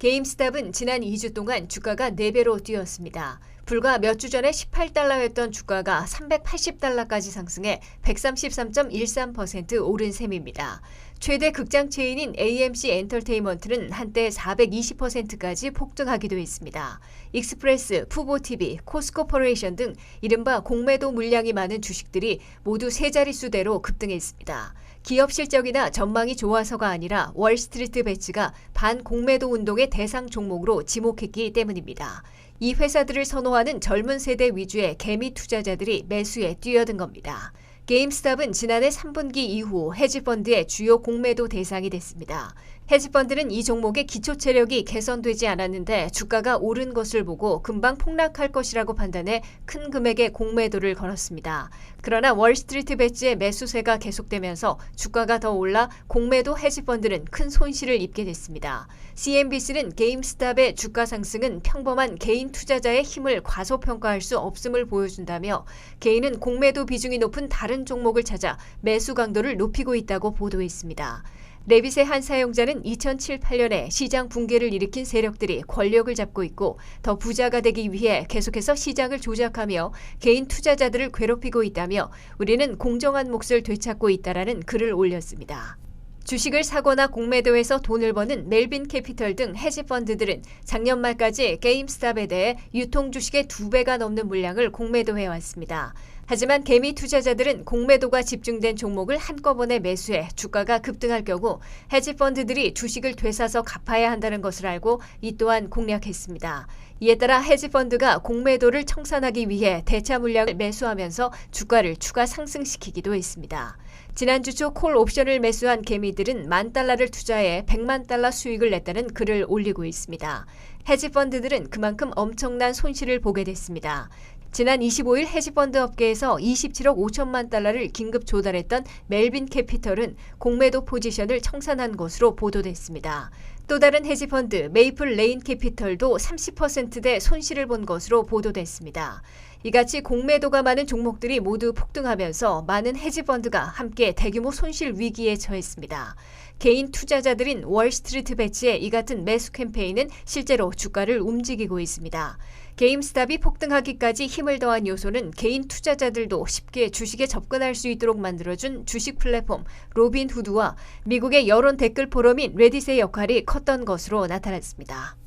게임스탑은 지난 2주 동안 주가가 4배로 뛰었습니다. 불과 몇 주 전에 18달러였던 주가가 380달러까지 상승해 133.13% 오른 셈입니다. 최대 극장 체인인 AMC 엔터테인먼트는 한때 420%까지 폭등하기도 했습니다. 익스프레스, 푸보TV, 코스코퍼레이션 등 이른바 공매도 물량이 많은 주식들이 모두 세 자릿수대로 급등했습니다. 기업 실적이나 전망이 좋아서가 아니라 월스트리트 배치가 반공매도 운동의 대상 종목으로 지목했기 때문입니다. 이 회사들을 선호하는 젊은 세대 위주의 개미 투자자들이 매수에 뛰어든 겁니다. 게임스탑은 지난해 3분기 이후 헤지펀드의 주요 공매도 대상이 됐습니다. 헤지펀드는 이 종목의 기초 체력이 개선되지 않았는데 주가가 오른 것을 보고 금방 폭락할 것이라고 판단해 큰 금액의 공매도를 걸었습니다. 그러나 월스트리트 배지의 매수세가 계속되면서 주가가 더 올라 공매도 헤지펀드는 큰 손실을 입게 됐습니다. CNBC는 게임스탑의 주가 상승은 평범한 개인 투자자의 힘을 과소평가할 수 없음을 보여준다며 개인은 공매도 비중이 높은 다른 종목을 찾아 매수 강도를 높이고 있다고 보도했습니다. 레빗의 한 사용자는 2007-8년에 시장 붕괴를 일으킨 세력들이 권력을 잡고 있고 더 부자가 되기 위해 계속해서 시장을 조작하며 개인 투자자들을 괴롭히고 있다며 우리는 공정한 몫을 되찾고 있다라는 글을 올렸습니다. 주식을 사거나 공매도에서 돈을 버는 멜빈 캐피털 등 헤지펀드들은 작년 말까지 게임스탑에 대해 유통 주식의 두 배가 넘는 물량을 공매도해 왔습니다. 하지만 개미 투자자들은 공매도가 집중된 종목을 한꺼번에 매수해 주가가 급등할 경우 헤지펀드들이 주식을 되사서 갚아야 한다는 것을 알고 이 또한 공략했습니다. 이에 따라 헤지펀드가 공매도를 청산하기 위해 대차 물량을 매수하면서 주가를 추가 상승시키기도 했습니다. 지난주 초 콜 옵션을 매수한 개미들은 만 달러를 투자해 100만 달러 수익을 냈다는 글을 올리고 있습니다. 헤지펀드들은 그만큼 엄청난 손실을 보게 됐습니다. 지난 25일 헤지펀드 업계에서 27억 5천만 달러를 긴급 조달했던 멜빈 캐피털은 공매도 포지션을 청산한 것으로 보도됐습니다. 또 다른 헤지펀드 메이플 레인 캐피털도 30%대 손실을 본 것으로 보도됐습니다. 이같이 공매도가 많은 종목들이 모두 폭등하면서 많은 헤지펀드가 함께 대규모 손실 위기에 처했습니다. 개인 투자자들인 월스트리트 배치의 이 같은 매수 캠페인은 실제로 주가를 움직이고 있습니다. 게임스탑이 폭등하기까지 힘을 더한 요소는 개인 투자자들도 쉽게 주식에 접근할 수 있도록 만들어준 주식 플랫폼 로빈후드와 미국의 여론 댓글 포럼인 레딧의 역할이 컸던 것으로 나타났습니다.